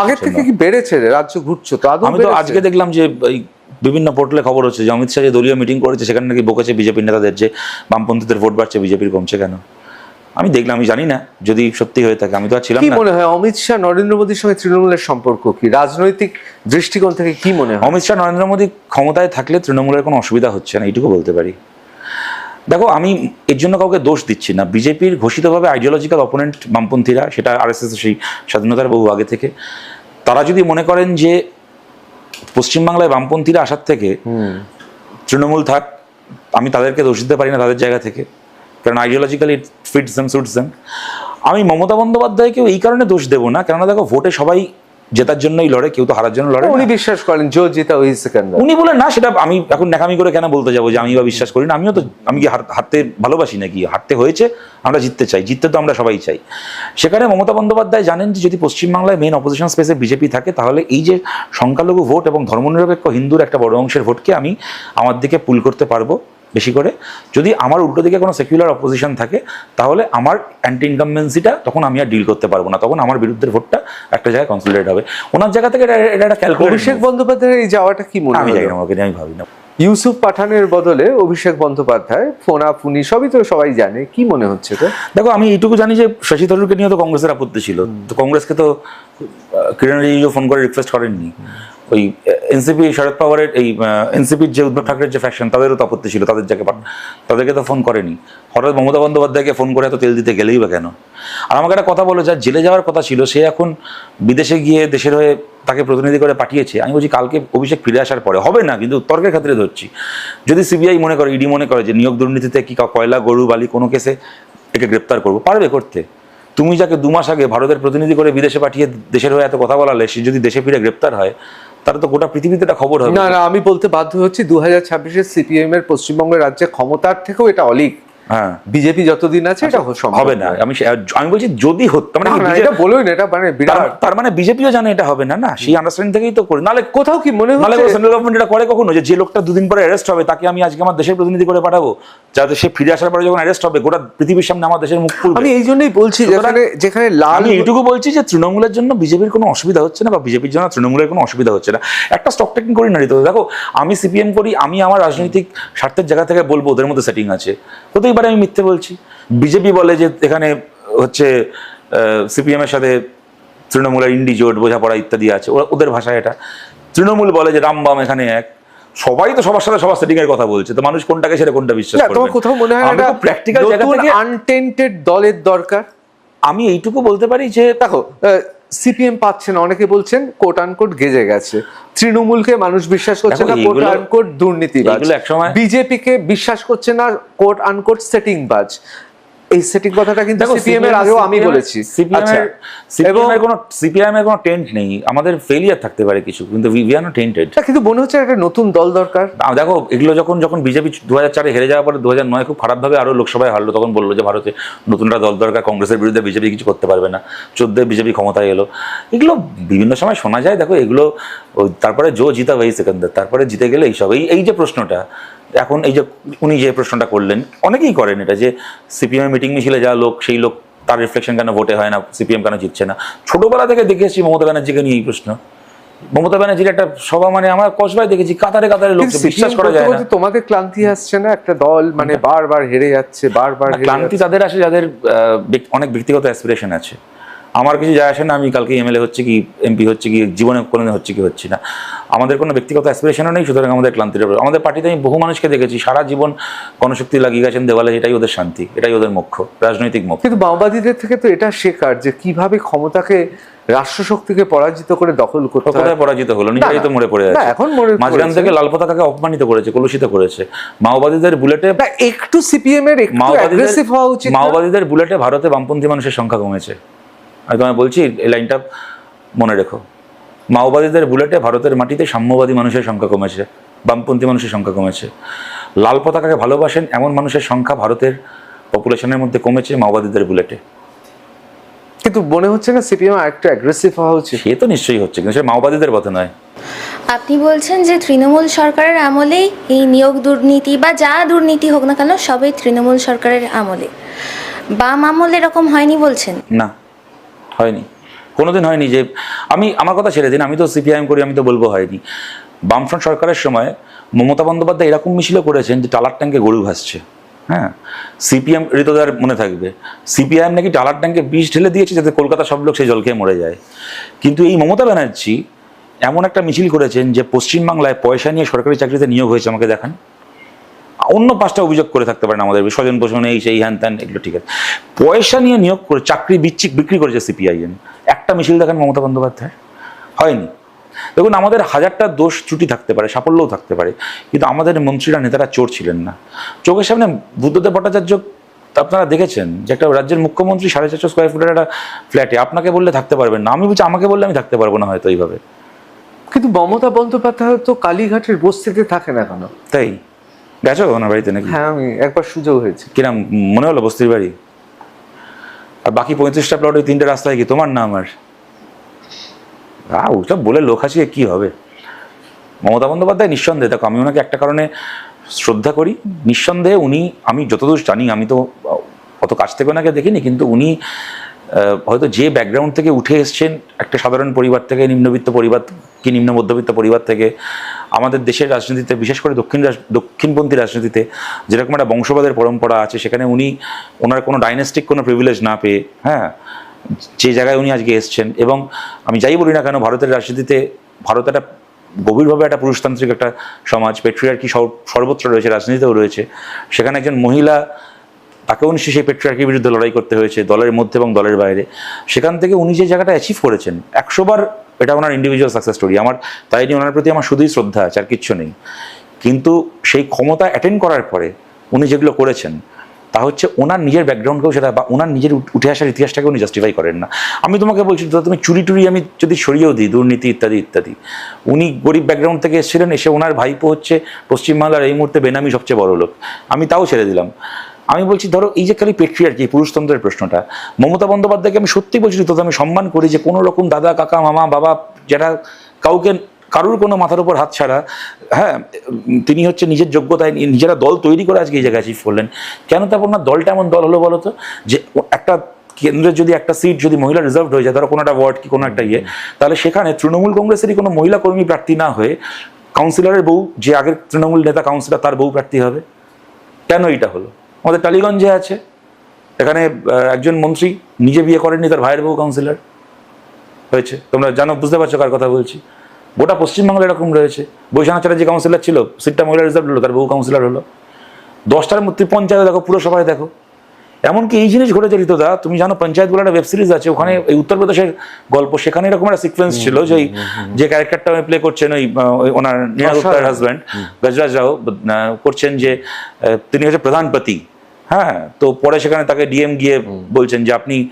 আগের থেকে কি বেড়েছে রে? রাজ্য ঘুরছো তো আমি তো আজকে দেখলাম যে বিভিন্ন পোর্টালে খবর হচ্ছে যে অমিত শাহ যে দলীয় মিটিং করেছে সেখানে নাকি বকেছে বিজেপির নেতাদের যে বামপন্থীদের ভোট বাড়ছে বিজেপির কমছে কেন? আমি দেখলাম আমি জানি না যদি সত্যি হয়ে থাকে আমি তো আর ছিলাম কি মনে হয় অমিত শাহ নরেন্দ্র মোদীর সঙ্গে তৃণমূলের সম্পর্ক কি? রাজনৈতিক দৃষ্টিকোণ থেকে কি মনে হয়? অমিত শাহ নরেন্দ্র মোদী ক্ষমতায় থাকলে তৃণমূলের কোনো অসুবিধা হচ্ছে না এইটুকু বলতে পারি। দেখো আমি এর জন্য কাউকে দোষ দিচ্ছি না। বিজেপির ঘোষিতভাবে আইডিওলজিক্যাল অপোনেন্ট বামপন্থীরা সেটা আরএসএস সেই স্বাধীনতার বহু আগে থেকে তারা যদি মনে করেন যে পশ্চিমবাংলায় বামপন্থীরা আসার থেকে তৃণমূল থাক আমি তাদেরকে দোষ দিতে পারি না তাদের জায়গা থেকে কারণ আইডিওলজিক্যালি ফিটস দেম সুটস আমি মমতা বন্দ্যোপাধ্যায়কেও এই কারণে দোষ দেবো না কেননা দেখো ভোটে সবাই জেতার জন্যই লড়ে কেউ তো হারার জন্য লড়ে উনি বিশ্বাস করেন জো জিতা ওই সেকেন্ডার উনি বলে না সেটা আমি এখন নাকামি করে কেন বলতে যাব যে আমি বা বিশ্বাস করি না? আমিও তো আমি কি হারতে ভালোবাসি নাকি? হারতে হয়েছে আমরা জিততে চাই জিততে তো আমরা সবাই চাই। সেখানে মমতা বন্দ্যোপাধ্যায় জানেন যে যদি পশ্চিমবাংলায় মেন অপোজিশন স্পেসে বিজেপি থাকে তাহলে এই যে সংখ্যালঘু ভোট এবং ধর্মনিরপেক্ষ হিন্দুর একটা বড় অংশের ভোটকে আমি আমার দিকে পুল করতে পারব। বেশি করে। যদি আমার উল্টো দিকে কোনো সেকুলার অপোজিশন থাকে তাহলে আমার অ্যান্টি ইনকামবেন্সিটা তখন আমি আর ডিল করতে পারব না। তখন আমার বিরুদ্ধে ভোটটা একটা জায়গায় কনসলিডেট হবে। ওনার জায়গা থেকে এটা একটা ক্যালকুলেট অভিষেক বন্দ্যোপাধ্যায়ের এই যাওয়াটা কি মনে আমি হয় জানি না ওকে আমি ভাবি না ইউসুফ পাঠানের বদলে অভিষেক বন্দ্যোপাধ্যায় ফোনা ফুনি সবই তো সবাই জানে। কি মনে হচ্ছে তো দেখো আমি এইটুকু জানি যে শশী থারুরকে নিয়ে তো কংগ্রেসের আপত্তি ছিল। তো কংগ্রেসকে তো কিরণ রিজিজু ফোন করে রিকোয়েস্ট করেননি। ওই এনসিপি শরদ পাওয়ারের এই এনসিপির যে উদ্ধব ঠাকরের যে ফ্যাকশন তাদেরও তো আপত্তি ছিল, তাদের যাকে তাদেরকে তো ফোন করেনি। হঠাৎ মমতা বন্দ্যোপাধ্যায়কে ফোন করে এত তেল দিতে গেলেই বা কেন? আর আমাকে একটা কথা বলো, যার জেলে যাওয়ার কথা ছিল, সে এখন বিদেশে গিয়ে দেশের হয়ে তাকে প্রতিনিধি করে পাঠিয়েছে। আমি বলছি, কালকে অভিষেক ফিরে আসার পরে, হবে না, কিন্তু তর্কের ক্ষেত্রে ধরছি। যদি সিবিআই মনে করে ইডি মনে করে যে নিয়োগ দুর্নীতিতে কা- কয়লা, গরু, বালি কোনো কেসে একে গ্রেপ্তার করব, পারবে করতে। তুমি যাকে দু মাস আগে ভারতের প্রতিনিধি করে বিদেশে পাঠিয়ে দেশের হয়ে এত কথা বলালে, সে যদি দেশে ফিরে গ্রেপ্তার হয় তাহলে তো গোটা পৃথিবীতে এটা খবর হবে। না না, আমি বলতে বাধ্য হচ্ছি দু হাজার ছাব্বিশের সিপিএম এর পশ্চিমবঙ্গের রাজ্যে ক্ষমতার থেকেও এটা অলিক। হ্যাঁ। বিজেপি যতদিন আছে এটা হবে না। আমি আমি বলছি যদি হতো মানে এটা বলোই না এটা মানে বিরাট তার- মানে বিজেপিও জানে এটা হবে না না? সেই আন্ডারস্ট্যান্ডিং থেকেই তো করে নালে কোথাও কি মনে নালে সেন্ট্রাল গভর্নমেন্ট এটা করে কখনো? যে যে লোকটা দুদিন পরে অ্যারেস্ট হবে তাকে আমি আজকে আমার দেশের প্রতিনিধি করে পাঠাবো। যাতে সে ফিরে আসার পরে যখন অ্যারেস্ট হবে গোটা পৃথিবীর সামনে আমার দেশের মুখ খুলবে। আমি এই জন্যই বলছি যেখানে যেখানে লাল এইটুকু বলছি যে তৃণমূলের জন্য বিজেপির কোনো অসুবিধা হচ্ছে না বা বিজেপির জন্য তৃণমূলের কোনো অসুবিধা হচ্ছে না। একটা স্টক টেকিং করি না দেখো আমি সিপিএম করি আমি আমার রাজনৈতিক স্বার্থের জায়গা থেকে বলব ওদের মধ্যে সেটিং আছে। হতেই পারে আমি মিথ্যে বলছি। বিজেপি বলে যে এখানে হচ্ছে সিপিএম এর সাথে তৃণমূলের ইন্ডি জোট বোঝাপড়া ইত্যাদি আছে। ওরা- ওদের ভাষায় এটা। তৃণমূল বলে যে রামবাম এখানে এক। সবাই তো সবার সাথে সবার সেটিং এর কথা বলছে। তো মানুষ কোনটাকে সেটা কোনটা বিশ্বাস করবে? তোমার কোথাও মনে হয় এটা প্র্যাকটিক্যাল জায়গা থেকে আনটেন্টেড দলের দরকার? আমি এইটুকু বলতে পারি যে দেখো সিপিএম পাচ্ছে না অনেকে বলছেন কোট আনকোট গেজে গেছে। তৃণমূলকে মানুষ বিশ্বাস করছে না কোট আনকোট দুর্নীতিবাজ। বিজেপিকে বিজেপি কে বিশ্বাস করছে না কোট আনকোট সেটিং বাজ। এই সেটিং কথাটা কিন্তু সিপিএম এর আগেও আমি বলেছি। সিপিএম আচ্ছা। এর কোনো সিপিএম এর কোনো টেন্ট নেই। আমাদের ফেলিয়ার থাকতে পারে কিছু কিন্তু উই আর নট টেন্টেড কিন্তু মনে হচ্ছে একটা নতুন দল দরকার। দেখো এগুলো যখন যখন বিজেপি দু হাজার চারে হেরে যাওয়ার পরে দু হাজার নয় খুব খারাপভাবে আরও লোকসভায় হারলো তখন বলল যে ভারতে নতুনটা দল দরকার কংগ্রেসের বিরুদ্ধে বিজেপি কিছু করতে পারবে না। চোদ্দে বিজেপি ক্ষমতায় এলো। এগুলো বিভিন্ন সময় শোনা যায় দেখো এগুলো ওই তারপরে জো জিতা ভাই সেকেন্দার তারপরে জিতে গেলে এইসব এই এই যে প্রশ্নটা এখন এই যে উনি যে প্রশ্নটা করলেন অনেকেই করেন এটা যে সিপিএম মিটিং মিছিলে যা লোক সেই লোক তার রিফ্লেকশন কেন ভোটে হয় না সিপিএম কেন জিতছে না? ছোটবেলা থেকে দেখে এসেছি মমতা ব্যানার্জিকে নিয়ে এই প্রশ্ন। মমতা ব্যানার্জির একটা সভা মানে আমার কসবায় দেখেছি কাতারে কাতারে লোক বিশ্বাস করা যায় না। তোমাদের ক্লান্তি আসছে না? একটা দল মানে বারবার হেরে যাচ্ছে বারবার ক্লান্তি তাদের আসে যাদের অনেক ব্যক্তিগত অ্যাসপিরেশন আছে। আমার কিছু যায় আসে না আমি কালকে এমএলএ হচ্ছে কি এমপি হচ্ছে কি জীবনে কোনোদিন হচ্ছে কি হচ্ছে না। আমাদের কোনো ব্যক্তিগত অ্যাসপিরেশনও নেই সুতরাং আমাদের ক্লান্তির। আমাদের পার্টিতে আমি বহু মানুষকে দেখেছি সারা জীবন গণশক্তি লাগিয়ে গেছেন দেওয়ালে এটাই ওদের শান্তি এটাই ওদের মুখ্য রাজনৈতিক মুখ্য কিন্তু মাওবাদীদের থেকে তো এটা শেখার যে কীভাবে ক্ষমতাকে রাষ্ট্রশক্তিকে পরাজিত করে দখল করতে কোথায় পরাজিত হলো নিজেরাই তো মরে পড়ে আছে। এখন মরে মাঝখান থেকে লাল পতাকাকে অপমানিত করেছে কলুষিত করেছে। মাওবাদীদের বুলেটে একটু সিপিএম এর একটু মাওবাদীদের অ্যাগ্রেসিভ হওয়া উচিত মাওবাদীদের বুলেটে ভারতে বামপন্থী মানুষের সংখ্যা কমেছে। আমি তোমায় বলছি এই লাইনটা মনে রেখো। মাওবাদীদের বুলেটে ভারতের মাটিতে সাম্যবাদী মানুষের সংখ্যা কমেছে বামপন্থী মানুষের সংখ্যা কমেছে। লাল পতাকাকে ভালোবাসেন এমন মানুষের সংখ্যা ভারতের পপুলেশনের মধ্যে কমেছে মাওবাদীদের বুলেটে। কিন্তু মনে হচ্ছে না সিপিএম একটু অ্যাগ্রেসিভ হওয়া উচিত। সে তো নিশ্চয়ই হচ্ছে কিন্তু সে মাওবাদীদের পথে নয়। আপনি বলছেন যে তৃণমূল সরকারের আমলেই এই নিয়োগ দুর্নীতি বা যা দুর্নীতি হোক না কেন সবই তৃণমূল সরকারের আমলে। বাম আমল এরকম হয়নি বলছেন? না। হয়নি। কোনোদিন হয়নি যে, আমি, আমার কথা ছেড়ে দিন, আমি তো সিপিআইএম করি, আমি তো বলব হয়নি। বামফ্রন্ট সরকারের সময় মমতা বন্দ্যোপাধ্যায় এরকম মিছিলও করেছেন যে টালার ট্যাঙ্কে গরু ভাসছে। হ্যাঁ? সিপিএম ঋতদার মনে থাকবে। সিপিআইএম নাকি টালার ট্যাঙ্কে বিষ ঢেলে দিয়েছে যাতে কলকাতা সব লোক সেই জল খেয়ে মরে যায়। কিন্তু এই মমতা ব্যানার্জি এমন একটা মিছিল করেছেন যে পশ্চিমবাংলায় পয়সা নিয়ে সরকারি চাকরিতে নিয়োগ হয়েছে, আমাকে দেখান। অন্য পাঁচটা অভিযোগ করে থাকতে পারেন আমাদের স্বজন পোষণ এই সেই হ্যান ত্যান এগুলো ঠিক আছে। পয়সা নিয়ে নিয়োগ করে চাকরি বিচ্ছিক বিক্রি করেছে সিপিআইএম একটা মিছিল দেখেন মমতা বন্দ্যোপাধ্যায়? হয়নি। দেখুন আমাদের হাজারটা দোষ ত্রুটি থাকতে পারে সাফল্যও থাকতে পারে কিন্তু আমাদের মন্ত্রীরা নেতারা চোর ছিলেন না। চোখের সামনে বুদ্ধদেব ভট্টাচার্য আপনারা দেখেছেন যে একটা রাজ্যের মুখ্যমন্ত্রী সাড়ে চারশো স্কোয়ার ফুটের একটা ফ্ল্যাটে আপনাকে বললে থাকতে পারবেন না। আমি বলছি আমাকে বললে আমি থাকতে পারব না হয়তো এইভাবে। কিন্তু মমতা বন্দ্যোপাধ্যায় তো কালীঘাটের বস্তিতে থাকে না কেন তাই? গেছো ওনার বাড়িতে নাকি? হ্যাঁ আমি একবার সুযোগ হয়েছে। কিরাম মনে হলো বস্তির বাড়ি? আর বাকি পঁয়ত্রিশটা প্লট ওই তিনটে রাস্তায় কি? তোমার না আমার আ ওসব বলে লোক হাসিয়ে কি হবে? মমতা বন্দ্যোপাধ্যায় নিঃসন্দেহে দেখো আমি ওনাকে একটা কারণে শ্রদ্ধা করি। নিঃসন্দেহে উনি আমি যতদূর জানি আমি তো অত কাছ থেকে ওনাকে দেখিনি কিন্তু উনি হয়তো যে ব্যাকগ্রাউন্ড থেকে উঠে এসছেন একটা সাধারণ পরিবার থেকে নিম্নবিত্ত পরিবার কি নিম্ন মধ্যবিত্ত পরিবার থেকে আমাদের দেশের রাজনীতিতে, বিশেষ করে দক্ষিণ দক্ষিণপন্থী রাজনীতিতে যেরকম একটা বংশবাদের পরম্পরা আছে, সেখানে উনি, ওনার কোনো ডাইনেস্টিক কোনো প্রিভিলেজ না পেয়ে হ্যাঁ যে জায়গায় উনি আজকে এসছেন। এবং আমি যাই বলি না কেন, ভারতের রাজনীতিতে ভারত একটা গভীরভাবে একটা পুরুষতান্ত্রিক একটা সমাজ পেট্রিয়ার্কি সর- সর্বত্র রয়েছে, রাজনীতিতেও রয়েছে। সেখানে একজন মহিলা, তাকেও নিশ্চয়ই সেই পেট্রিয়ার্কির বিরুদ্ধে লড়াই করতে হয়েছে, দলের মধ্যে এবং দলের বাইরে। সেখান থেকে উনি যে জায়গাটা অ্যাচিভ করেছেন একশোবার এটা ওনার ইন্ডিভিজুয়াল সাকসেস স্টোরি আমার তাই নিয়ে ওনার প্রতি আমার শুধুই শ্রদ্ধা আছে, আর কিচ্ছু নেই। কিন্তু সেই ক্ষমতা অ্যাটেন্ড করার পরে উনি যেগুলো করেছেন, তা হচ্ছে ওনার নিজের ব্যাকগ্রাউন্ডকেও সেটা বা ওনার নিজের উঠে আসার ইতিহাসটাকে উনি জাস্টিফাই করেন না। আমি তোমাকে বলছি দাদা তুমি চুরি টুরি আমি যদি সরিয়েও দিই, দুর্নীতি ইত্যাদি ইত্যাদি, উনি গরিব ব্যাকগ্রাউন্ড থেকে এসেছিলেন, এসে ওনার ভাইপো হচ্ছে পশ্চিমবাংলার এই মুহূর্তে বেনামি সবচেয়ে বড় লোক। আমি তাও ছেড়ে দিলাম। আমি বলছি, ধরো এই যে খালি পেট্রিয়ার কি পুরুষতন্ত্রের প্রশ্নটা, মমতা বন্দ্যোপাধ্যায়কে আমি সত্যি বলছি তো আমি সম্মান করি যে কোনো রকম দাদা, কাকা, মামা, বাবা, যারা কাউকে, কারুর কোনো মাথার উপর হাত ছাড়া হ্যাঁ তিনি হচ্ছে নিজের যোগ্যতায় নিজেরা দল তৈরি করে আজকে এই জায়গায় অ্যাচিভ করলেন, কেন তারপর না দলটা এমন দল হলো বলো তো যে একটা কেন্দ্রের যদি একটা সিট যদি মহিলা রিজার্ভ হয়ে যায়, ধরো কোনো একটা ওয়ার্ড কি কোনো একটা ইয়ে তাহলে সেখানে তৃণমূল কংগ্রেসেরই কোনো মহিলা কর্মী প্রার্থী না হয়ে কাউন্সিলরের বউ, যে আগের তৃণমূল নেতা কাউন্সিলর তার বউ প্রার্থী হবে? কেন এটা হলো? আমাদের টালিগঞ্জে আছে। এখানে একজন মন্ত্রী নিজে বিয়ে করেননি তার ভাইয়ের বউ কাউন্সিলর হয়েছে। তোমরা জানো বুঝতে পারছ কার কথা বলছি। গোটা পশ্চিমবাংলা এরকম রয়েছে। বৈশাখ যে কাউন্সিলর ছিল সিটটা মহিলা রিজার্ভ হলো তার বউ কাউন্সিলর হলো। দশটার মধ্যে পঞ্চায়েত দেখো পুরসভায় দেখো। এমনকি এই জিনিস ঘটেছে ঋতুদা তুমি জানো পঞ্চায়েত বলে একটা ওয়েব সিরিজ আছে ওখানে এই উত্তরপ্রদেশের গল্প সেখানে এরকম একটা সিকোয়েন্স ছিল যে যে ক্যারেক্টারটা প্লে করছেন ওই ওনার নীনা গুপ্তার হাজব্যান্ড গজরাজ রাও করছেন যে তিনি হচ্ছে প্রধানপতি হ্যাঁ তো পরে সেখানে তাকে ডিএম গিয়ে বলছেন যে আপনি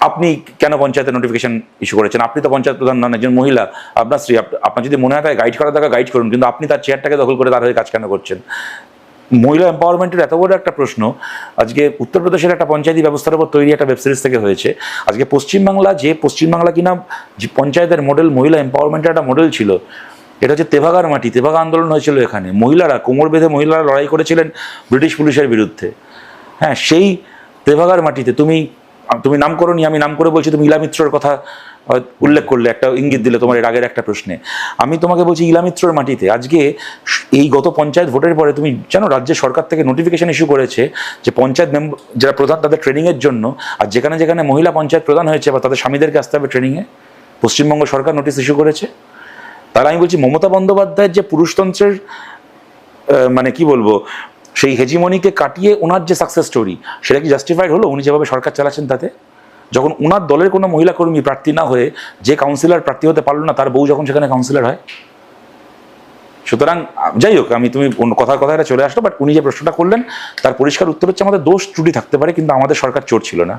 আপনি কেন পঞ্চায়েতের নোটিফিকেশন ইস্যু করেছেন? আপনি তো পঞ্চায়েত প্রধান নন একজন মহিলা। আপনার স্ত্রী আপ- আপনার যদি মনে হয় গাইড করা থাকে গাইড করুন। কিন্তু আপনি তার চেয়ারটাকে দখল করে তার হয়ে কাজ কেন করছেন? মহিলা এম্পাওয়ারমেন্টের এত বড় একটা প্রশ্ন। আজকে উত্তরপ্রদেশের একটা পঞ্চায়েতি ব্যবস্থার উপর তৈরি একটা ওয়েব সিরিজ থেকে হয়েছে। আজকে পশ্চিমবাংলা যে পশ্চিমবাংলা কিনা যে পঞ্চায়েতের মডেল মহিলা এম্পাওয়ারমেন্টের একটা মডেল ছিল এটা হচ্ছে তেভাগার মাটি তেভাগা আন্দোলন হয়েছিল এখানে। মহিলারা কোমর বেঁধে মহিলারা লড়াই করেছিলেন ব্রিটিশ পুলিশের বিরুদ্ধে। হ্যাঁ সেই তেভাগার মাটিতে তুমি তুমি নাম করো নি আমি নাম করে বলছি, তুমি ইলামিত্রর কথা উল্লেখ করলে, একটা ইঙ্গিত দিলে তোমার এর আগের একটা প্রশ্নে। আমি তোমাকে বলছি ইলামিত্রর মাটিতে, আজকে এই গত পঞ্চায়েত ভোটের পরে তুমি জানো, রাজ্য সরকার থেকে নোটিফিকেশন ইস্যু করেছে যে পঞ্চায়েত মেম্বার যারা প্রধান তাদের ট্রেনিংয়ের জন্য, আর যেখানে যেখানে মহিলা পঞ্চায়েত প্রধান হয়েছে বা তাদের স্বামীদেরকে আসতে হবে ট্রেনিংয়ে পশ্চিমবঙ্গ সরকার নোটিশ ইস্যু করেছে। তাহলে আমি বলছি মমতা বন্দ্যোপাধ্যায়ের যে পুরুষতন্ত্রের মানে কি বলব সেই হেজিমনিকে কাটিয়ে ওনার যে সাকসেস স্টোরি সেটা কি জাস্টিফাইড হলো? উনি যেভাবে সরকার চালাচ্ছেন তাতে? যখন ওনার দলের কোনো মহিলা কর্মী প্রার্থী না হয়ে যে কাউন্সিলর প্রার্থী হতে পারল না, তার বউ যখন সেখানে কাউন্সিলর হয়? সুতরাং, যাই হোক, আমি তুমি কথার কথাটা চলে আসলো বাট উনি যে প্রশ্নটা করলেন, তার পরিষ্কার উত্তর হচ্ছে আমাদের দোষ ত্রুটি থাকতে পারে, কিন্তু আমাদের সরকার চোর ছিল না।